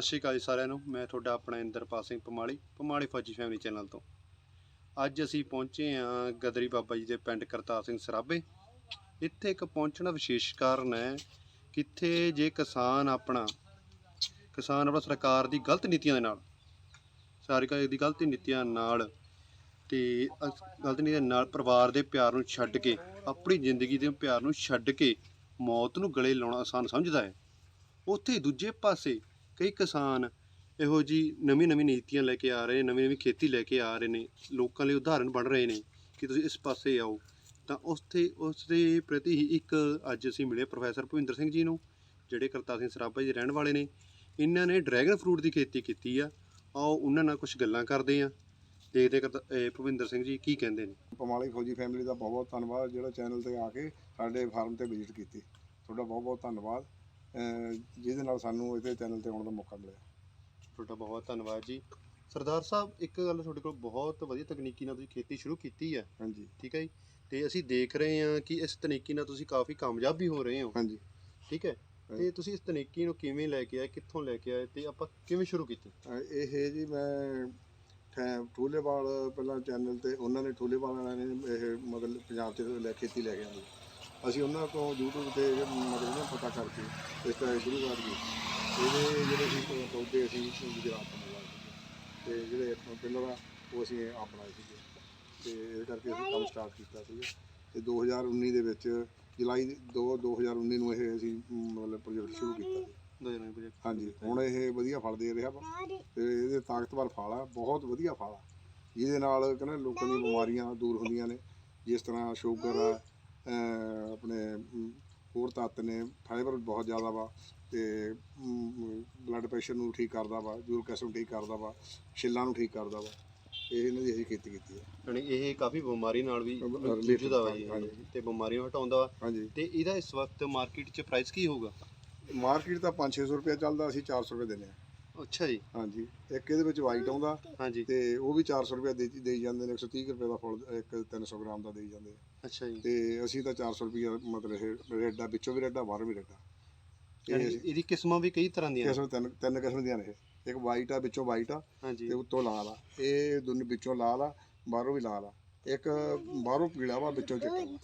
ਸਤਿ ਸ਼੍ਰੀ ਅਕਾਲ ਜੀ ਸਾਰਿਆਂ ਨੂੰ। ਮੈਂ ਤੁਹਾਡਾ ਆਪਣਾ ਇੰਦਰਪਾਲ ਸਿੰਘ ਪਮਾਲੀ ਪਮਾਲੀ ਫੌਜੀ ਫੈਮਿਲੀ ਚੈਨਲ ਤੋਂ। ਅੱਜ ਅਸੀਂ ਪਹੁੰਚੇ ਹਾਂ ਗਦਰੀ ਬਾਬਾ ਜੀ ਦੇ ਪਿੰਡ ਕਰਤਾਰ ਸਿੰਘ ਸਰਾਬੇ ਇੱਥੇ ਇੱਕ ਪਹੁੰਚਣਾ ਵਿਸ਼ੇਸ਼ ਕਾਰਨ ਹੈ ਕਿੱਥੇ ਜੇ ਕਿਸਾਨ ਆਪਣਾ ਕਿਸਾਨ ਆਪਣਾ ਸਰਕਾਰ ਦੀ ਗਲਤ ਨੀਤੀਆਂ ਦੇ ਨਾਲ ਸਰਕਾਰ ਦੀ ਗਲਤ ਨੀਤੀਆਂ ਨਾਲ ਤੇ ਗਲਤ ਨੀਤੀਆਂ ਨਾਲ ਪਰਿਵਾਰ ਦੇ ਪਿਆਰ ਨੂੰ ਛੱਡ ਕੇ, ਆਪਣੀ ਜ਼ਿੰਦਗੀ ਦੇ ਪਿਆਰ ਨੂੰ ਛੱਡ ਕੇ ਮੌਤ ਨੂੰ ਗਲੇ ਲਾਉਣਾ ਆਸਾਨ ਸਮਝਦਾ ਹੈ। ਉੱਥੇ ਦੂਜੇ ਪਾਸੇ ਕਈ ਕਿਸਾਨ ਇਹੋ ਜੀ ਨਵੀਂ ਨਵੀਂ ਨੀਤੀਆਂ ਲੈ ਕੇ ਆ ਰਹੇ ਨੇ, ਨਵੀਂ ਨਵੀਂ ਖੇਤੀ ਲੈ ਕੇ ਆ ਰਹੇ ਨੇ, ਲੋਕਾਂ ਲਈ ਉਦਾਹਰਨ ਬਣ ਰਹੇ ਨੇ ਕਿ ਤੁਸੀਂ ਇਸ ਪਾਸੇ ਆਓ। ਤਾਂ ਉੱਥੇ ਉਸ ਦੇ ਪ੍ਰਤੀ ਹੀ ਇੱਕ ਅੱਜ ਅਸੀਂ ਮਿਲੇ ਪ੍ਰੋਫੈਸਰ ਭੁਪਿੰਦਰ ਸਿੰਘ ਜੀ ਨੂੰ, ਜਿਹੜੇ ਕਰਤਾਰ ਸਿੰਘ ਸਰਾਭਾ ਜੀ ਰਹਿਣ ਵਾਲੇ ਨੇ। ਇਹਨਾਂ ਨੇ ਡਰੈਗਨ ਫਰੂਟ ਦੀ ਖੇਤੀ ਕੀਤੀ ਆ। ਆਓ, ਉਹਨਾਂ ਨਾਲ ਕੁਝ ਗੱਲਾਂ ਕਰਦੇ ਆ ਦੇਖਦੇ ਕਰਤਾ, ਇਹ ਭੁਪਿੰਦਰ ਸਿੰਘ ਜੀ ਕੀ ਕਹਿੰਦੇ ਨੇ। ਪਮਾਲੀ ਫੌਜੀ ਫੈਮਿਲੀ ਦਾ ਬਹੁਤ ਬਹੁਤ ਧੰਨਵਾਦ, ਜਿਹੜਾ ਚੈਨਲ ਤੇ ਆ ਕੇ ਸਾਡੇ ਫਾਰਮ ਤੇ ਵਿਜ਼ਿਟ ਕੀਤੀ। ਤੁਹਾਡਾ ਬਹੁਤ ਬਹੁਤ ਧੰਨਵਾਦ। ਜਿਹਦੇ ਨਾਲ ਸਾਨੂੰ ਇਹਦੇ ਚੈਨਲ ਤੇ ਆਉਣ ਦਾ ਮੌਕਾ ਮਿਲਿਆ। ਤੁਹਾਡਾ ਬਹੁਤ ਧੰਨਵਾਦ ਜੀ। ਸਰਦਾਰ ਸਾਹਿਬ ਇੱਕ ਗੱਲ ਤੁਹਾਡੇ ਕੋਲ ਬਹੁਤ ਵਧੀਆ ਤਕਨੀਕੀ ਨਾਲ ਤੁਸੀਂ ਖੇਤੀ ਸ਼ੁਰੂ ਕੀਤੀ ਹੈ। ਹਾਂਜੀ। ਠੀਕ ਹੈ ਜੀ? ਤੇ ਅਸੀਂ ਦੇਖ ਰਹੇ ਹਾਂ ਕਿ ਇਸ ਤਕਨੀਕੀ ਨਾਲ ਤੁਸੀਂ ਕਾਫੀ ਕਾਮਯਾਬ ਵੀ ਹੋ ਰਹੇ ਹੋ। ਹਾਂਜੀ। ਠੀਕ ਹੈ? ਤੇ ਤੁਸੀਂ ਇਸ ਤਕਨੀਕੀ ਨੂੰ ਕਿਵੇਂ ਲੈ ਕੇ ਆਏ ਕਿੱਥੋਂ ਲੈ ਕੇ ਆਏ ਤੇ ਆਪਾਂ ਕਿਵੇਂ ਸ਼ੁਰੂ ਕੀਤੀ? ਇਹ ਜੀ ਮੈਂ ਠੂਲੇਵਾਲ ਪਹਿਲਾਂ ਚੈਨਲ ਤੇ ਉਹਨਾਂ ਨੇ ਠੂਲੇਵਾਲ ਵਾਲਿਆਂ ਨੇ ਇਹ ਮਤਲਬ ਪੰਜਾਬ ਚ ਲੈ ਖੇਤੀ ਲੈ ਕੇ ਆਂਦੀ। ਅਸੀਂ ਉਹਨਾਂ ਤੋਂ YouTube ਤੇ ਮਤਲਬ ਨਾ ਪਤਾ ਕਰਕੇ ਇਸ ਤਰ੍ਹਾਂ ਇਹ ਸ਼ੁਰੂਆਤ ਕੀਤੀ ਇਹਦੇ ਜਿਹੜੇ ਸੀ ਪੌ- ਪੌਦੇ ਅਸੀਂ ਗੁਜਰਾਤ ਤੋਂ ਮੰਗਵਾਏ ਸੀਗੇ। ਤੇ ਜਿਹੜੇ ਇੱਥੋਂ ਪਿੰਡਰ ਆ ਉਹ ਅਸੀਂ ਆਪ ਬਣਾਏ ਸੀਗੇ। ਤੇ ਇਹ ਕਰਕੇ ਅਸੀਂ ਕੰਮ ਸਟਾਰਟ ਕੀਤਾ ਸੀਗਾ। ਤੇ 2019 ਦੇ ਵਿੱਚ ਜੁਲਾਈ 2 2019 ਨੂੰ ਇਹ ਅਸੀਂ ਮ, ਮਤਲਬ ਪ੍ਰੋਜੈਕਟ ਸ਼ੁਰੂ ਕੀਤਾ ਸੀ। ਦੋ ਜਣੇ ਹਾਂਜੀ ਹੁਣ ਇਹ ਵਧੀਆ ਫਲ ਦੇ ਰਿਹਾ ਵਾ। ਤੇ ਇਹਦੇ ਤਾਕਤਵਰ ਫਲ ਆ ਬਹੁਤ ਵਧੀਆ ਫਲ ਆ। ਜਿਹਦੇ ਨਾਲ ਕਹਿੰਦੇ ਲੋਕਾਂ ਦੀਆਂ ਬਿਮਾਰੀਆਂ ਦੂਰ ਹੁੰਦੀਆਂ ਨੇ। ਜਿਸ ਤਰ੍ਹਾਂ ਸ਼ੂਗਰ ਆ ਆਪਣੇ ਹੋਰ ਤੱਤ ਨੇ ਫਾਈਬਰ ਬਹੁਤ ਜ਼ਿਆਦਾ ਵਾ ਤੇ ਬਲੱਡ ਪ੍ਰੈਸ਼ਰ ਨੂੰ ਠੀਕ ਕਰਦਾ ਵਾ ਯੂਰਿਕ ਨੂੰ ਠੀਕ ਕਰਦਾ ਵਾ ਛਿੱਲਾਂ ਨੂੰ ਠੀਕ ਕਰਦਾ ਵਾ ਇਹ ਇਹਨਾਂ ਦੀ ਅਸੀਂ ਖੇਤੀ ਕੀਤੀ ਹੈ ਯਾਨੀ ਇਹ ਕਾਫੀ ਬਿਮਾਰੀ ਨਾਲ ਵੀ ਜੂਝਦਾ ਵਾ ਜੀ। ਤੇ ਬਿਮਾਰੀਆਂ ਹਟਾਉਂਦਾ ਵਾ। ਤੇ ਇਹਦਾ ਇਸ ਵਕਤ ਮਾਰਕੀਟ 'ਚ ਪ੍ਰਾਈਸ ਕੀ ਹੋਊਗਾ? ਮਾਰਕੀਟ ਤਾਂ 5-600 ਰੁਪਏ ਚੱਲਦਾ ਅਸੀਂ 400 ਰੁਪਏ ਦਿੰਦੇ ਹਾਂ ਅੱਛਾ ਜੀ। ਹਾਂਜੀ ਇੱਕ ਇਹਦੇ ਵਿੱਚ ਵਾਈਟ ਆਉਂਦਾ ਹਾਂਜੀ। ਤੇ ਉਹ ਵੀ 400 ਰੁਪਏ ਦੇ ਦੇਈ ਜਾਂਦੇ ਨੇ 130 ਰੁਪਏ ਦਾ ਫੁੱਲ ਇੱਕ 300 ਗ੍ਰਾਮ ਦਾ ਦੇਈ ਜਾਂਦੇ ਆ। ਅੱਛਾ ਜੀ। ਤੇ ਅਸੀਂ ਤਾਂ 400 ਰੁਪਏ ਮਤਲਬ ਇਹ ਰੇਡਾ ਵਿੱਚੋਂ ਵੀ ਰੇਡਾ ਬਾਹਰੋਂ ਵੀ ਰੇਡਾ ਯਾਨੀ ਇਹ ਇਹਦੀ ਕਿਸਮਾਂ ਵੀ ਕਈ ਤਰ੍ਹਾਂ ਦੀਆਂ ਨੇ। ਕਿਸਮ ਤਿੰਨ ਤਿੰਨ ਕਿਸਮ ਦੀਆਂ ਨੇ ਇਹ। ਇੱਕ ਵਾਈਟ ਆ ਵਿੱਚੋਂ ਵਾਈਟ ਆ ਹਾਂਜੀ। ਤੇ ਉੱਤੋਂ ਲਾਲ ਆ। ਇਹ ਦੋਨੇ ਵਿੱਚੋਂ ਲਾਲ ਆ ਬਾਹਰੋਂ ਵੀ ਲਾਲ ਆ। ਇੱਕ ਬਾਹਰੋਂ ਪੀਲਾ ਵਾ ਵਿੱਚੋਂ ਚਿੱਟਾ ਵਾ।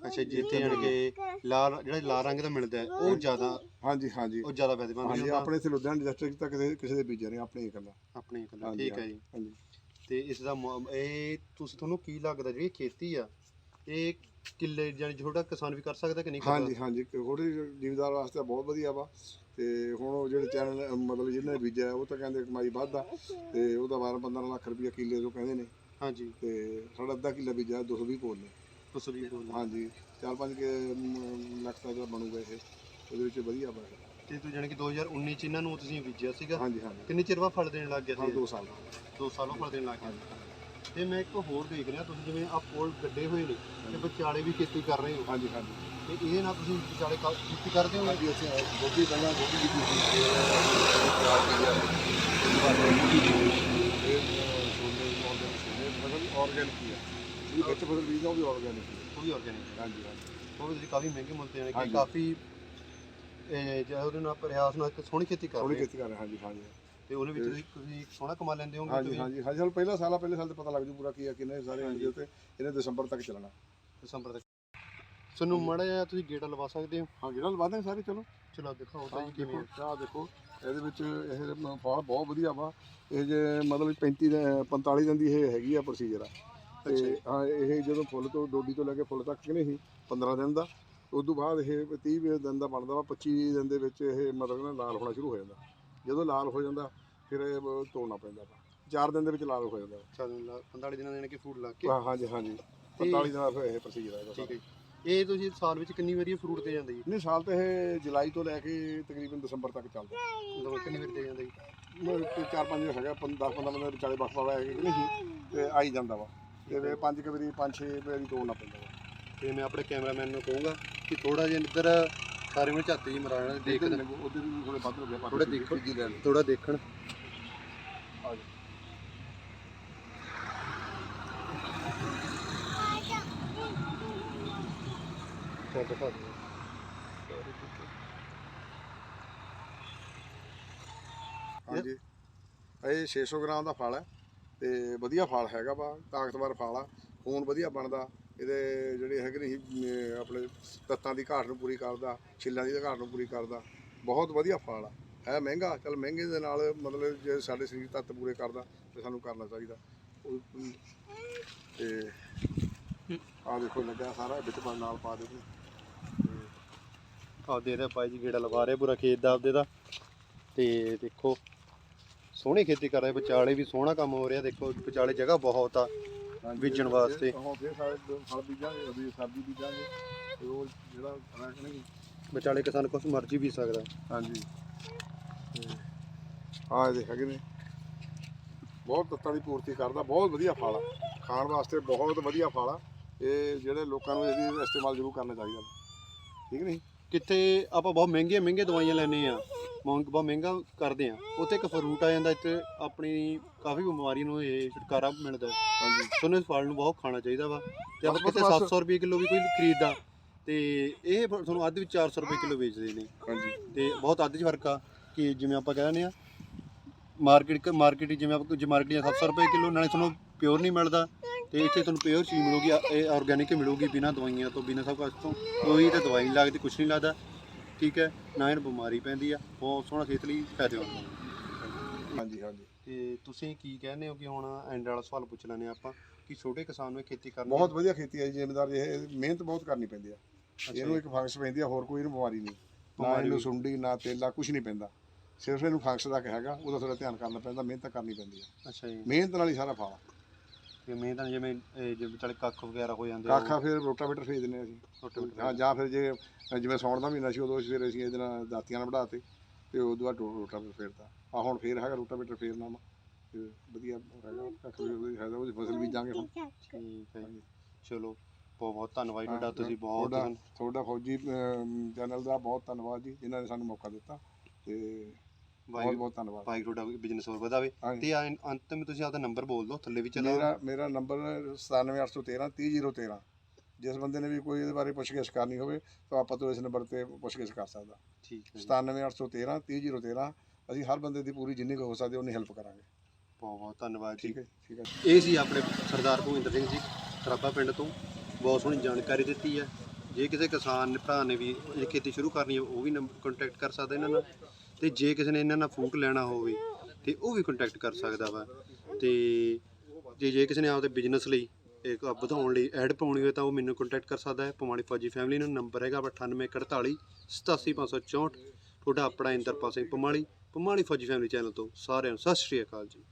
ਅੱਛਾ ਜਿੱਥੇ ਯਾਨੀ ਕਿ ਲਾਲ ਜਿਹੜਾ ਲਾਲ ਰੰਗ ਦਾ ਮਿਲਦਾ ਹੈ ਉਹ ਜ਼ਿਆਦਾ ਹਾਂਜੀ ਹਾਂਜੀ। ਉਹ ਜ਼ਿਆਦਾ ਫਾਇਦੇਮੰਦ ਹਾਂਜੀ ਹੁੰਦਾ ਆਪਣੇ ਇੱਥੇ ਲੁਧਿਆਣਾ ਡਿਸਟ੍ਰਿਕਟ ਤਾਂ ਕਿਸੇ ਕਿਸੇ ਦੇ ਬੀਜੇ ਨੇ ਆਪਣੇ ਹੀ ਇਕੱਲਾ। ਆਪਣੇ ਕੋਲ ਹਾਂਜੀ, ਠੀਕ ਹੈ ਜੀ। ਹਾਂਜੀ ਤੇ ਇਸ ਦਾ ਮੁ- ਇਹ ਤੁਸੀਂ ਤੁਹਾਨੂੰ ਕੀ ਲੱਗਦਾ ਜਿਹੜੀ ਇਹ ਖੇਤੀ ਆ ਇਹ ਕਿੱਲੇ ਜਾਨੀ ਛੋਟਾ ਕਿਸਾਨ ਵੀ ਕਰ ਸਕਦਾ ਕਿ ਨਹੀਂ ਕਰ ਹਾਂਜੀ ਹਾਂਜੀ ਥੋੜੀ ਜ਼ਿਮੀਦਾਰ ਵਾਸਤੇ ਬਹੁਤ ਵਧੀਆ ਵਾ। ਤੇ ਹੁਣ ਉਹ ਜਿਹੜੇ ਚੈਨਲ ਮਤਲਬ ਜਿਹਨੇ ਬੀਜਿਆ ਉਹ ਤਾਂ ਕਹਿੰਦੇ ਕਮਾਈ ਵੱਧ ਆ। ਤੇ ਉਹਦਾ 12 15 ਲੱਖ ਰੁਪਇਆ ਕਿੱਲੇ ਤੋਂ ਕਹਿੰਦੇ ਨੇ। ਸਕਦਾ? ਹਾਂਜੀ। ਤੇ ਸਾਡਾ ਅੱਧਾ ਕਿੱਲਾ ਬੀਜਿਆ 220 ਕੋਲ ਨੇ ਤੁਸੀਂ ਵੀ ਬੋਲੋ ਹਾਂਜੀ 4-5 ਕੇ ਮ, ਲੱਖ ਦਾ ਜਿਹੜਾ ਬਣੂਗਾ ਇਹ ਉਹਦੇ ਵਿੱਚ ਵਧੀਆ ਇਹ। ਤੇ ਤੂੰ ਜਾਨੀ ਕਿ 2019 ਚ ਇਹਨਾਂ ਨੂੰ ਤੁਸੀਂ ਬੀਜਿਆ ਸੀਗਾ? ਹਾਂਜੀ ਹਾਂਜੀ। ਕਿੰਨੇ ਚਿਰ ਬਾਅਦ ਫਲ ਦੇਣ ਲੱਗ ਗਿਆ ਹਾਂ ਸੀ 2 ਸਾਲ ਦਾ ਦੋ ਸਾਲੋਂ ਫਲ ਦੇਣ ਲੱਗ ਗਿਆ। ਤੇ ਮੈਂ ਇੱਕ ਹੋਰ ਦੇਖ ਰਿਹਾ ਤੁਸੀਂ ਜਿਵੇਂ ਆ ਪੋਲ ਗੱਡੇ ਹੋਏ ਨੇ ਤੇ ਵਿਚਾਲੇ ਵੀ ਖੇਤੀ ਕਰ ਰਹੇ ਹੋ। ਹਾਂਜੀ ਹਾਂਜੀ। ਤੇ ਇਹਦੇ ਨਾਲ ਤੁਸੀਂ ਵਿਚਾਲੇ ਕ- ਖੇਤੀ ਕਰਦੇ ਹੋ? ਹਾਂਜੀ ਅਸੀਂ ਗੋਭੀ ਪਹਿਲਾਂ ਗੋਭੀ ਕੀਤੀ ਸੀ ਇਹ ਤਿਆਰ ਕੀਤੀ ਆ ਉਸ ਤੋਂ ਬਾਅਦ ਗੋਭੀ ਬੀਜੀ। ਇਹ ਅ, ਛੋਲੇ ਆਰਗੈਨਿਕ ਛੋਲੇ ਫਸਲ ਆਰਗੈਨਿਕ ਹੀ ਆ। ਇਹ ਵਿੱਚ ਫਸਲ ਬੀਜਦਾ ਉਹ ਵੀ ਆਰਗੈਨਿਕ ਹੀ ਉਹ ਵੀ ਆਰਗੈਨਿਕ ਆ ਹਾਂਜੀ ਹਾਂਜੀ। ਉਹ ਵੀ ਤੁਸੀਂ ਕਾਫੀ ਮਹਿੰਗੇ ਮੁੱਲ ਤੇ ਯਾਨੀ ਕਿ ਹਾਂਜੀ। ਕਾਫੀ ਇਹ ਜਿਹੜਾ ਉਹਦੇ ਨਾਲ ਪ੍ਰਯਾਸ ਨਾਲ ਇੱਕ ਸੋਹਣੀ ਖੇਤੀ ਕਰ ਸੋਹਣੀ ਰਹੇ ਹੋ। ਖੇਤੀ ਕਰ ਰਹੇ ਹਾਂਜੀ ਹਾਂਜੀ। ਤੇ ਉਹਦੇ ਵਿੱਚ ਤੁਸੀਂ ਤੁਸੀਂ ਸੋਹਣਾ ਕਮਾ ਲੈਂਦੇ ਹੋਗੇ ਹਾਂਜੀ ਤੁਸੀਂ। ਹਾਂਜੀ ਹਾਂਜੀ। ਸਾਲ ਪਹਿਲਾ ਸਾਲ ਆ ਪਹਿਲੇ ਸਾਲ ਤੇ ਪਤਾ ਲੱਗ ਜੂ ਪੂਰਾ ਕੀ ਆ ਕਿੰਨੇ ਸਾਰੇ ਹਾਂਜੀ। ਇੰਡੀਆ ਉੱਤੇ ਇਹਨੇ ਦਸੰਬਰ ਤੱਕ ਚੱਲਣਾ। ਦਸੰਬਰ ਤੱਕ। ਤੁਹਾਨੂੰ ਮਾੜਾ ਜਿਹਾ ਤੁਸੀਂ ਗੇੜਾ ਲਵਾ ਸਕਦੇ ਹੋ? ਹਾਂ ਜਿਹੜਾ ਲਵਾ ਦਾਂਗੇ ਸਾਰੇ ਚਲੋ। ਚਲੋ ਦਿਖਾਓ ਤਾਂ ਹਾਂ ਜੀ ਕਿਵੇਂ ਦੇਖੋ ਆਹ ਦੇਖੋ ਇਹਦੇ ਵਿੱਚ ਇਹ ਫਲ ਬਹੁਤ ਵਧੀਆ ਵਾ। ਇਹ ਜੇ ਮਤਲਬ 35 ਦਿਨ- 45 ਦਿਨ ਦੀ ਇਹ ਹੈਗੀ ਆ ਪ੍ਰੋਸੀਜਰ ਆ। ਤੇ ਹਾਂ ਇਹ ਜਦੋਂ ਫੁੱਲ ਤੋਂ ਡੋਡੀ ਤੋਂ ਲੈ ਕੇ ਫੁੱਲ ਤੱਕ ਨਹੀਂ ਸੀ 15 ਦਿਨ ਦਾ ਉਸ ਤੋਂ ਬਾਅਦ ਇਹ 30 ਦਿਨ ਦਾ ਬਣਦਾ ਵਾ 25 ਦਿਨ ਦੇ ਵਿੱਚ ਇਹ ਮਤਲਬ ਨਾ ਲਾਲ ਹੋਣਾ ਸ਼ੁਰੂ ਹੋ ਜਾਂਦਾ। ਜਦੋਂ ਲਾਲ ਹੋ ਜਾਂਦਾ ਫਿਰ ਇਹ ਤੋੜਨਾ ਪੈਂਦਾ ਵਾ। 4 ਦਿਨ ਦੇ ਵਿੱਚ ਲਾਲ ਹੋ ਜਾਂਦਾ। ਚੱਲ 45 ਦਿਨਾਂ ਦੇ ਯਾਨੀ ਕਿ ਫੂਡ ਲਾ ਕੇ। ਹਾਂ ਹਾਂਜੀ ਹਾਂਜੀ। 45 ਦਿਨਾਂ ਦਾ ਫਿਰ ਇਹ ਪ੍ਰੋਸੀਜਰ ਹੈ ਠੀਕ ਹੈ। ਇਹ ਤੁਸੀਂ ਸਾਲ ਵਿੱਚ ਕਿੰਨੀ ਵਾਰੀ ਫਰੂਟ ਤੇ ਜਾਂਦੇ ਜੀ? ਨਹੀਂ ਸਾਲ ਤੇ ਇਹ ਜੁਲਾਈ ਤੋਂ ਲੈ ਕੇ ਤਕਰੀਬਨ ਦਸੰਬਰ ਤੱਕ ਚੱਲਦਾ। ਕਿੰਨੀ ਵਾਰੀ ਤੇ ਜਾਂਦਾ ਜੀ? ਚਾਰ ਪੰਜ ਹੈਗਾ 10 15 ਬੰਦੇ ਵਿਚਾਲੇ ਬਸ ਪਾਵਾ ਹੈ ਕਿ ਨਹੀਂ ਤੇ ਆਈ ਜਾਂਦਾ ਵਾ। ਫਿਰ ਪੰਜ ਕੁ ਵਾਰੀ ਪੰਜ ਛੇ ਵਾਰੀ ਤੋੜਨਾ ਪੈਂਦਾ ਵਾ। ਤੇ ਮੈਂ ਆਪਣੇ ਕੈਮਰਾਮੈਨ ਨੂੰ ਕਹੂੰਗਾ ਕਿ ਥੋੜਾ ਜਿਹਾ ਇੱਧਰ ਸਾਰੇ ਨੂੰ ਝਾਤੀ ਜੀ ਮਰਾਣਾ ਦੇਖ ਉਧਰ ਉਧਰ ਵੀ ਥੋੜੇ ਵੱਧ ਹੋ ਗਿਆ ਥੋੜਾ ਦੇਖੋ। ਜੀ ਲੈਣ। ਥੋੜਾ ਦੇਖਣ। ਆ ਚੱਲ ਦਿਖਾ ਦਿਓ। ਇਹ 600 ਗ੍ਰਾਮ ਦਾ ਫਲ ਹੈ। ਤੇ ਵਧੀਆ ਫਲ ਹੈਗਾ ਵਾ, ਤਾਕਤਵਰ ਫਲ ਆ, ਖੂਨ ਵਧੀਆ ਬਣਦਾ, ਇਹਦੇ ਜਿਹੜੇ ਹੈਗੇ ਨੇ ਆਪਣੇ ਤੱਤਾਂ ਦੀ ਘਾਟ ਨੂੰ ਪੂਰੀ ਕਰਦਾ, ਛਿੱਲਾਂ ਦੀ ਘਾਟ ਨੂੰ ਪੂਰੀ ਕਰਦਾ, ਬਹੁਤ ਵਧੀਆ ਫਲ ਆ। ਹੈ ਮਹਿੰਗਾ, ਚਲ ਮਹਿੰਗੇ ਦੇ ਨਾਲ ਮਤਲਬ ਜੇ ਸਾਡੇ ਸਰੀਰ ਤੱਤ ਪੂਰੇ ਕਰਦਾ, ਤੇ ਸਾਨੂੰ ਕਰਨਾ ਚਾਹੀਦਾ। ਉਹ- ਤੇ ਆ ਦੇਖੋ ਲੱਗਿਆ ਸਾਰਾ, ਵਿੱਚ ਪਾ ਨਾਲ ਪਾ ਦੇ ਆਪਦੇ ਇਹਦਾ ਬਾਈ ਜੀ ਗੇੜਾ ਲਵਾ ਰਿਹਾ ਪੂਰਾ ਖੇਤ ਦਾ ਆਪਦੇ ਦਾ। ਤੇ ਦੇਖੋ ਸੋਹਣੀ ਖੇਤੀ ਕਰ ਰਹੇ ਵਿਚਾਲੇ ਵੀ ਸੋਹਣਾ ਕੰਮ ਹੋ ਰਿਹਾ ਦੇਖੋ ਵਿਚਾਲੇ ਜਗ੍ਹਾ ਬਹੁਤ ਆ ਬੀਜਣ ਵਾਸਤੇ। ਹਾਂ ਫਿਰ ਸਾਰੇ ਫਲ ਬੀਜਾਂਗੇ ਅਭੀ ਸਬਜ਼ੀ ਬੀਜਾਂਗੇ ਤੇ ਉਹ ਜਿਹੜਾ ਰੱਖਣਗੇ ਵਿਚਾਲੇ ਕਿਸਾਨ ਕੁਛ ਮਰਜ਼ੀ ਵੀ ਸਕਦਾ। ਹਾਂਜੀ। ਆ ਇਹਦੇ ਹੈਗੇ ਨੇ। ਬਹੁਤ ਤੱਤਾਂ ਦੀ ਪੂਰਤੀ ਕਰਦਾ ਬਹੁਤ ਵਧੀਆ ਫਲ ਆ। ਖਾਣ ਵਾਸਤੇ ਬਹੁਤ ਵਧੀਆ ਫਲ ਆ। ਇਹ ਜਿਹੜੇ ਲੋਕਾਂ ਨੂੰ ਇਹਦੀ ਇਸਤੇਮਾਲ ਜ਼ਰੂਰ ਕਰਨਾ ਚਾਹੀਦਾ। ਠੀਕ ਨਹੀਂ? ਕਿੱਥੇ ਆਪਾਂ ਬਹੁਤ ਮਹਿੰਗੀਆਂ ਮਹਿੰਗੀਆਂ ਦਵਾਈਆਂ ਲੈਨੇ ਆ ਮੰਗ ਬਹੁਤ ਮਹਿੰਗਾ ਕਰਦੇ ਆ। ਉੱਥੇ ਇੱਕ ਫਰੂਟ ਆ ਜਾਂਦਾ ਇੱਥੇ ਆਪਣੀ ਕਾਫੀ ਬਿਮਾਰੀ ਨੂੰ ਇਹ ਛੁਟਕਾਰਾ ਮਿਲਦਾ। ਹੈ। ਹਾਂਜੀ ਤੁਹਾਨੂੰ ਇਸ ਫਲ ਨੂੰ ਬਹੁਤ ਖਾਣਾ ਚਾਹੀਦਾ ਵਾ। ਤੇ ਆਪਾਂ ਕਿਤੇ ਬਸ। 700 ਰੁਪਏ ਕਿਲੋ ਵੀ ਕੋਈ ਖਰੀਦਦਾ। ਤੇ ਇਹ ਤੁਹਾਨੂੰ ਅੱਧ ਵਿੱਚ 400 ਰੁਪਏ ਕਿਲੋ ਵੇਚਦੇ ਨੇ। ਹਾਂਜੀ। ਤੇ ਬਹੁਤ ਅੱਧ 'ਚ ਫ਼ਰਕ ਆ ਕਿ ਜਿਵੇਂ ਆਪਾਂ ਕਹਿੰਦੇ ਆ ਮਾਰਕੀਟ ਮਾਰਕੀਟ ਜਿਵੇਂ ਆਪਾਂ ਜੇ ਮਾਰਕੀਟ 700 ਰੁਪਏ ਕਿਲੋ ਨਾਲੇ ਤੁਹਾਨੂੰ ਪਿਓਰ ਨਹੀਂ ਮਿਲਦਾ। ਤੇ ਇੱਥੇ ਤੁਹਾਨੂੰ ਪਿਓਰ ਚੀਜ਼ ਮਿਲੂਗੀ ਆ- ਇਹ ਆਰਗੈਨਿਕ ਮਿਲੂਗੀ ਬਿਨਾਂ ਦਵਾਈਆਂ ਤੋਂ ਬਿਨਾਂ ਸਭ ਕੁਝ ਤੋਂ। ਕੋਈ ਤੇ ਦਵਾਈ ਨਹੀਂ ਲੱਗਦੀ ਕੁਝ ਨਹੀਂ ਲੱਗਦਾ। ਠੀਕ ਹੈ ਨਾ ਇਹਨੂੰ ਬਿਮਾਰੀ ਪੈਂਦੀ ਆ ਬਹੁਤ ਸੋਹਣਾ ਸਿਹਤ ਲਈ ਫਾਇਦੇਮੰਦ ਹਾਂਜੀ ਹਾਂਜੀ। ਤੇ ਤੁਸੀਂ ਕੀ ਕਹਿੰਦੇ ਹੋ ਕਿ ਹੁਣ ਐਂਡ ਵਾਲਾ ਸਵਾਲ ਪੁੱਛ ਲੈਣੇ ਆਪਾਂ ਕਿ ਛੋਟੇ ਕਿਸਾਨ ਨੂੰ ਇਹ ਖੇਤੀ ਕਰਨੀ ਬਹੁਤ ਵਧੀਆ ਖੇਤੀ ਹੈ ਜੀ ਜ਼ਿਮੀਦਾਰ ਇਹ ਮਿਹਨਤ ਬਹੁਤ ਕਰਨੀ ਪੈਂਦੀ ਆ। ਇਹਨੂੰ। ਇੱਕ ਫੰਕਸ ਪੈਂਦੀ ਆ ਹੋਰ ਕੋਈ ਇਹਨੂੰ ਬਿਮਾਰੀ ਨਹੀਂ। ਨਾ ਇਹਨੂੰ। ਸੁੰਡੀ ਨਾ ਤੇਲਾ ਕੁਝ ਨਹੀਂ ਪੈਂਦਾ। ਸਿਰਫ ਇਹਨੂੰ ਫੰਕਸ ਦਾ ਹੈਗਾ ਉਹਦਾ ਥੋੜਾ ਧਿਆਨ ਕਰਨਾ ਪੈਂਦਾ ਮਿਹਨਤ ਕਰਨੀ ਪੈਂਦੀ ਆ। ਅੱਛਾ ਜੀ। ਮਿਹਨਤ ਨਾਲ ਹੀ ਸਾਰਾ ਫਲ ਆ। ਤੇ ਮੈਂ ਤਾਂ ਜਿਵੇਂ ਇਹ ਜਿਵੇਂ ਵਿਚਾਲੇ ਕੱਖ ਵਗੈਰਾ ਹੋ ਜਾਂਦੇ ਆ, ਕਾਖਾ ਫਿਰ ਰੋਟਾਵੇਟਰ ਫੇਰ ਦਿੰਦੇ ਆ ਅਸੀਂ ਛੋਟੇ ਹਾਂ ਜਾਂ ਫਿਰ ਜੇ ਜਿਵੇਂ ਸੌਣ ਦਾ ਮਹੀਨਾ ਸੀ ਉਦੋਂ ਫਿਰ ਅਸੀਂ ਇਹਦੇ ਨਾਲ ਦਾਤੀਆਂ ਨਾਲ ਵਢਾਤੇ ਤੇ ਉਦੋਂ ਬਾਅਦ ਰੋ- ਰੋਟਾਵੇਟਰ ਫੇਰਦਾ ਆ ਹੁਣ ਫੇਰ ਹੈਗਾ ਰੋਟਾਵੇਟਰ ਫੇਰਨਾ ਵਾ ਤੇ ਵਧੀਆ ਹੈਗਾ ਕੱਖ ਵੀ ਉਹਦੀ ਹੈਗਾ ਉਹਦੀ ਫਸਲ ਬੀਜਾਂਗੇ ਹੁਣ ਠੀਕ ਹੈ ਜੀ। ਚਲੋ ਬਹੁਤ ਬਹੁਤ ਧੰਨਵਾਦ ਤੁਹਾਡਾ ਹਾਂ, ਤੁਸੀਂ ਬਹੁਤ ਤੁਹਾਡਾ ਤੁਹਾਡਾ ਫੌਜੀ ਚੈਨਲ ਦਾ ਬਹੁਤ ਧੰਨਵਾਦ ਜੀ ਜਿਨ੍ਹਾਂ ਨੇ ਸਾਨੂੰ ਮੌਕਾ ਦਿੱਤਾ ਤੇ ਬਹੁਤ ਬਹੁਤ ਧੰਨਵਾਦ। ਬਾਈ ਤੁਹਾਡਾ ਬਿਜ਼ਨਸ ਹੋਰ ਵਧਾਵੇ। ਹਾਂਜੀ। ਤੇ ਆਂ- ਅੰਤ ਵਿੱਚ ਤੁਸੀਂ ਆਪਦਾ ਨੰਬਰ ਬੋਲ ਦਿਓ ਥੱਲੇ ਵੀ ਚਲੋ ਮੇਰਾ ਮੇਰਾ ਨੰਬਰ 97813 30013 ਜਿਸ ਬੰਦੇ ਨੇ ਵੀ ਕੋਈ ਇਹਦੇ ਬਾਰੇ ਪੁੱਛਗਿੱਛ ਕਰਨੀ ਹੋਵੇ ਤਾਂ ਆਪਾਂ ਤੋਂ ਇਸ ਨੰਬਰ ਤੇ ਪੁੱਛਗਿੱਛ ਕਰ ਸਕਦਾ। ਠੀਕ ਹੈ ਜੀ। 97813 30013 ਅਸੀਂ ਹਰ ਬੰਦੇ ਦੀ ਪੂਰੀ ਜਿੰਨੀ ਕੁ ਹੋ ਸਕਦੀ ਉਨੀ ਹੈਲਪ ਕਰਾਂਗੇ। ਬਹੁਤ ਬਹੁਤ ਧੰਨਵਾਦ ਜੀ। ਠੀਕ ਹੈ ਠੀਕ ਹੈ ਇਹ ਸੀ ਆਪਣੇ ਸਰਦਾਰ ਭੁਪਿੰਦਰ ਸਿੰਘ ਜੀ ਸਰਾਬਾ ਪਿੰਡ ਤੋਂ। ਬਹੁਤ ਸੋਹਣੀ ਜਾਣਕਾਰੀ ਦਿੱਤੀ ਹੈ। ਜੇ ਕਿਸੇ ਕਿਸਾਨ ਭਰਾ ਨੇ ਵੀ ਇਹ ਖੇਤੀ ਸ਼ੁਰੂ ਕਰਨੀ ਹੈ ਉਹ ਵੀ ਨੰਬਰ ਕੰਟੈਕਟ ਕਰ ਸਕਦਾ ਇਹਨਾਂ ਨਾਲ। ਤੇ ਜੇ ਕਿਸੇ ਨੇ ਇਹਨਾਂ ਨਾਲ ਫਰੂਟ ਲੈਣਾ ਹੋਵੇ ਤੇ ਉਹ ਵੀ ਕੰਟੈਕਟ ਕਰ ਸਕਦਾ ਵਾ। ਤੇ ਜੇ ਜੇ ਕਿਸੇ ਨੇ ਆਪਦੇ ਬਿਜ਼ਨਸ ਲਈ ਇੱਕ ਵਧਾਉਣ ਲਈ ਐਡ ਪਾਉਣੀ ਹੋਵੇ ਤਾਂ ਉਹ ਮੈਨੂੰ ਕੰਟੈਕਟ ਕਰ ਸਕਦਾ ਹੈ। ਪਮਾਲੀ ਫੌਜੀ ਫੈਮਿਲੀ ਨੂੰ ਨੰਬਰ ਹੈਗਾ 9841 87564 ਤੁਹਾਡਾ ਆਪਣਾ ਇੰਦਰਪਾਲ ਸਿੰਘ ਪਮਾਲੀ ਪਮਾਲੀ ਫੌਜੀ ਫੈਮਿਲੀ ਚੈਨਲ ਤੋਂ ਸਾਰਿਆਂ ਨੂੰ ਸਤਿ ਸ਼੍ਰੀ ਅਕਾਲ ਜੀ।